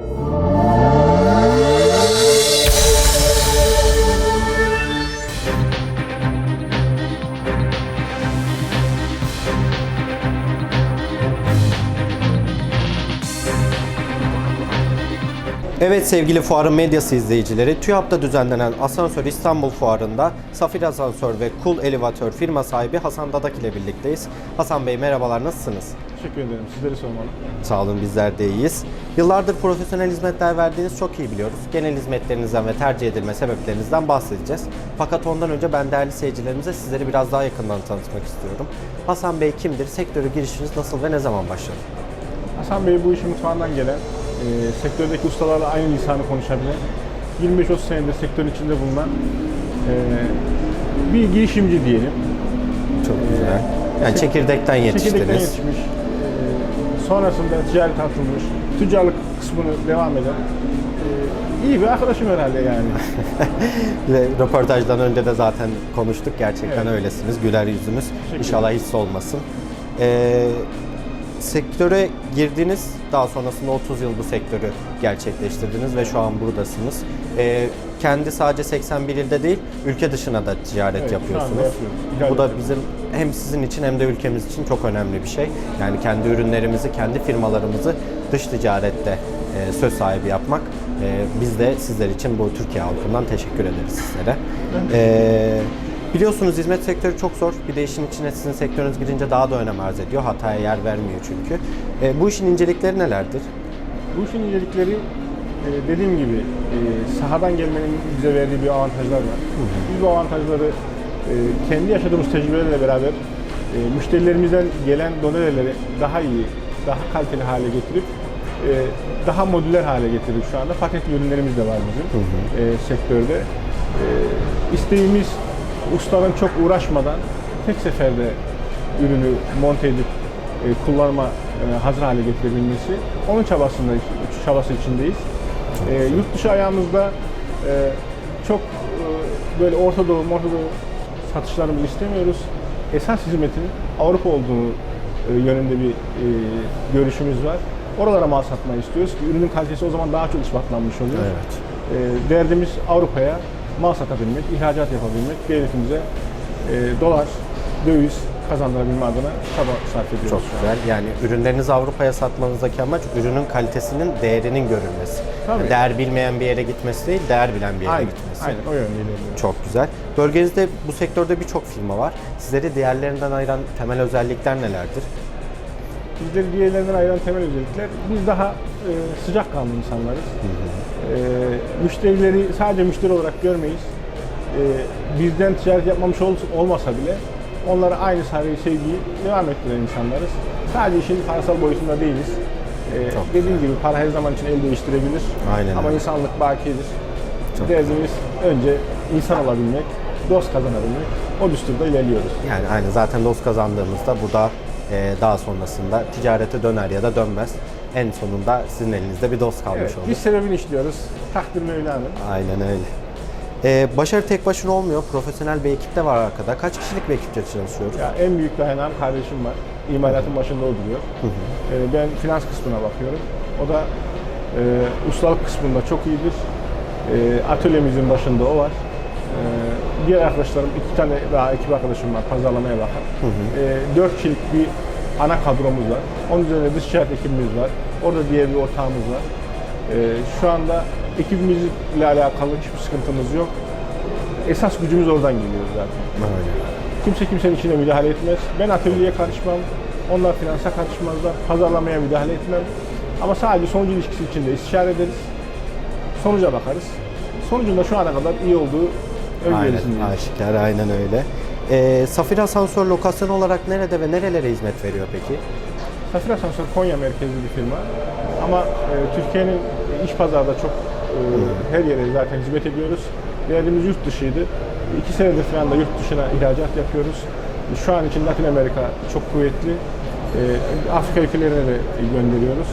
Thank you. Evet sevgili fuarın medyası izleyicileri, TÜYAP'ta düzenlenen Asansör İstanbul Fuarı'nda Safir Asansör ve Kul Elevatör firma sahibi Hasan Dadak ile birlikteyiz. Hasan Bey merhabalar, nasılsınız? Teşekkür ederim. Sizleri sormalı. Sağ olun bizler de iyiyiz. Yıllardır profesyonel hizmetler verdiğiniz çok iyi biliyoruz. Genel hizmetlerinizden ve tercih edilme sebeplerinizden bahsedeceğiz. Fakat ondan önce ben değerli seyircilerimize sizleri biraz daha yakından tanıtmak istiyorum. Hasan Bey kimdir? Sektöre girişiniz nasıl ve ne zaman başladı? Hasan Bey bu işin mutfağından gelen, sektördeki ustalarla aynı lisanı konuşabilen, 25-30 senedir sektörün içinde bulunan e, bir girişimci diyelim. Çok güzel. Yani çekirdekten yetiştiniz. Çekirdekten yetişmiş. e, sonrasında ticaret atılmış, tüccarlık kısmını devam eden e, iyi bir arkadaşım herhalde yani. Ve röportajdan önce de zaten konuştuk. Gerçekten Evet. öylesiniz. Güler yüzünüz. İnşallah hiç olmasın. Ee, sektöre girdiniz. Daha sonrasında 30 yıl bu sektörü gerçekleştirdiniz ve şu an buradasınız. Ee, kendi sadece 81 ilde değil, ülke dışına da ticaret Evet, yapıyorsunuz. Bu da bizim hem sizin için hem de ülkemiz için çok önemli bir şey. Yani kendi ürünlerimizi, kendi firmalarımızı dış ticarette e, söz sahibi yapmak. E, biz de sizler için bu Türkiye halkından teşekkür ederiz sizlere. E, biliyorsunuz hizmet sektörü çok zor. Bir de işin içine sizin sektörünüz girince daha da önem arz ediyor. Hataya yer vermiyor çünkü. E, bu işin incelikleri nelerdir? Bu işin incelikleri e, dediğim gibi e, sahadan gelmenin bize verdiği bir avantajlar var. Biz bu avantajları e, kendi yaşadığımız tecrübelerle beraber e, müşterilerimizden gelen doneleri daha iyi, daha kaliteli hale getirip e, daha modüler hale getirdik şu anda. Patentli ürünlerimiz de var bizim e, sektörde. E, isteğimiz ustanın çok uğraşmadan tek seferde ürünü monte edip e, kullanma e, hazır hale getirebilmesi. Onun çabasında çabası içindeyiz. E, yurt dışı ayağımızda e, çok e, böyle Orta Doğu, Orta Doğu satışlarımızı istemiyoruz. Esas hizmetin Avrupa olduğu e, yönünde bir e, görüşümüz var. Oralara mal satmayı istiyoruz ki ürünün kalitesi o zaman daha çok ispatlanmış oluyor. Evet. E, derdimiz Avrupa'ya mal satabilmek, ihracat yapabilmek, devletimize e, dolar, döviz kazandırabilme adına çaba sarf ediyoruz. Çok güzel. Yani ürünlerinizi Avrupa'ya satmanızdaki amaç ürünün kalitesinin değerinin görülmesi. Tabii. Yani değer bilmeyen bir yere gitmesi değil, değer bilen bir yere Aynen, gitmesi. aynen o yönde ilerliyor. Çok güzel. Bölgenizde bu sektörde birçok firma var. Sizleri diğerlerinden ayıran temel özellikler nelerdir? Bizleri diğerlerinden ayıran temel özellikler, biz daha e, sıcakkanlı insanlarız. E, müşterileri sadece müşteri olarak görmeyiz. E, bizden ticaret yapmamış ol, olmasa bile onlara aynı saygıyı, sevgiyi devam ettiren insanlarız. Sadece işin parasal boyutunda değiliz. E, Çok dediğim gibi para her zaman için el değiştirebilir. Aynen Ama öyle. insanlık bakidir. Çok Derdimiz önce insan olabilmek, dost kazanabilmek. O düsturda ilerliyoruz. Yani aynı zaten dost kazandığımızda bu da e, daha sonrasında ticarete döner ya da dönmez. En sonunda sizin elinizde bir dost kalmış Evet, olur. biz sebebini işliyoruz. Takdir Mevla'nın. Aynen öyle. E, başarı tek başına olmuyor. Profesyonel bir ekip de var arkada. Kaç kişilik bir ekiple çalışıyoruz? Ya en büyük dayanağım kardeşim var. İmalatın başında o duruyor. Ee, ben finans kısmına bakıyorum. O da e, ustalık kısmında çok iyidir. E, atölyemizin başında o var. E, diğer arkadaşlarım, iki tane daha ekip arkadaşım var pazarlamaya bakan. E, dört kişilik bir ana kadromuz var. Onun üzerine dış ticaret ekibimiz var. Orada diğer bir ortağımız var. E, şu anda ekibimizle alakalı hiçbir sıkıntımız yok. Esas gücümüz oradan geliyor zaten. Öyle. Kimse kimsenin içine müdahale etmez. Ben atölyeye karışmam. Onlar finansa karışmazlar. Pazarlamaya müdahale etmem. Ama sadece sonucu ilişkisi içinde istişare ederiz. Sonuca bakarız. Sonucunda şu ana kadar iyi olduğu Aynen, aşikar, aynen öyle. E, Safir Asansör lokasyon olarak nerede ve nerelere hizmet veriyor peki? Safir Asansör Konya merkezli bir firma. Ama e, Türkiye'nin iç pazarda çok e, her yere zaten hizmet ediyoruz. Değerimiz yurt dışıydı. İki senedir falan da yurt dışına ihracat yapıyoruz. Şu an için Latin Amerika çok kuvvetli. E, Afrika ülkelerine de gönderiyoruz.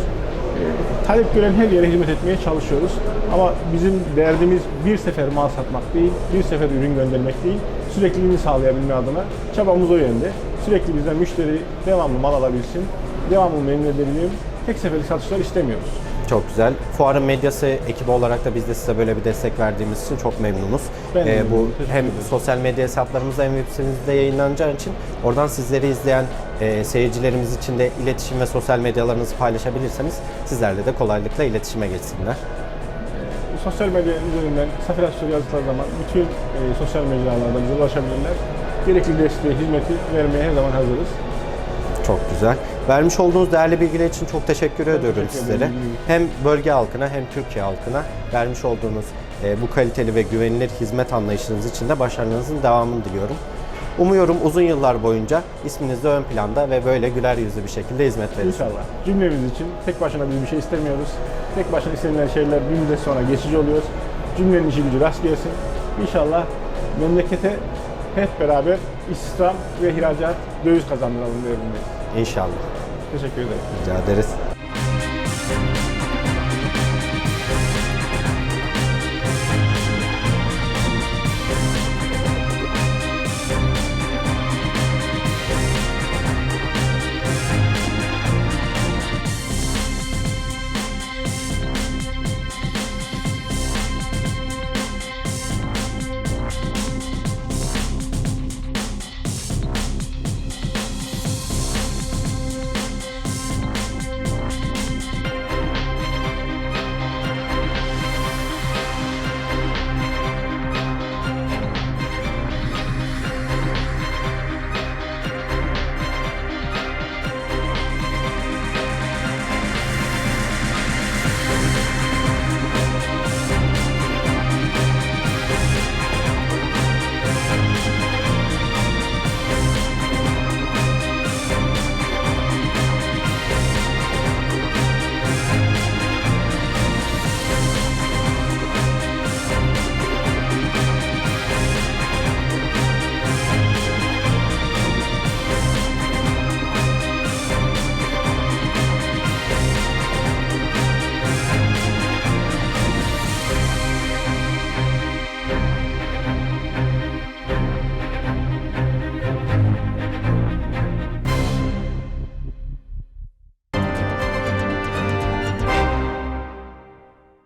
Talep gören her yere hizmet etmeye çalışıyoruz. Ama bizim derdimiz bir sefer mal satmak değil, bir sefer ürün göndermek değil, sürekliliğini sağlayabilme adına çabamız o yönde. Sürekli bizden müşteri devamlı mal alabilsin, devamlı memnun edebilelim. Tek seferlik satışlar istemiyoruz. Çok güzel. Fuarın medyası ekibi olarak da biz de size böyle bir destek verdiğimiz için çok memnunuz. Ben Ee, bu memnunum. Teşekkür hem ederim. sosyal medya hesaplarımızda hem web sitemizde yayınlanacağı için oradan sizleri izleyen e, seyircilerimiz için de iletişim ve sosyal medyalarınızı paylaşabilirseniz sizlerle de kolaylıkla iletişime geçsinler. Sosyal medya üzerinden Safir Aşçı yazdıkları zaman bütün e, sosyal mecralarda bize ulaşabilirler. Gerekli desteği, hizmeti vermeye her zaman hazırız. Çok güzel. Vermiş olduğunuz değerli bilgiler için çok teşekkür ediyorum teşekkür sizlere. Hem bölge halkına hem Türkiye halkına vermiş olduğunuz e, bu kaliteli ve güvenilir hizmet anlayışınız için de başarınızın devamını diliyorum. Umuyorum uzun yıllar boyunca isminiz de ön planda ve böyle güler yüzlü bir şekilde hizmet verirsiniz. İnşallah. Cümlemiz için tek başına biz bir şey istemiyoruz. Tek başına istenilen şeyler bir müddet sonra geçici oluyor. Cümlenin işi gücü rast gelsin. İnşallah memlekete hep beraber istihdam ve ihracat döviz kazandıralım diyelim. İnşallah. Teşekkür ederim. Rica ederiz.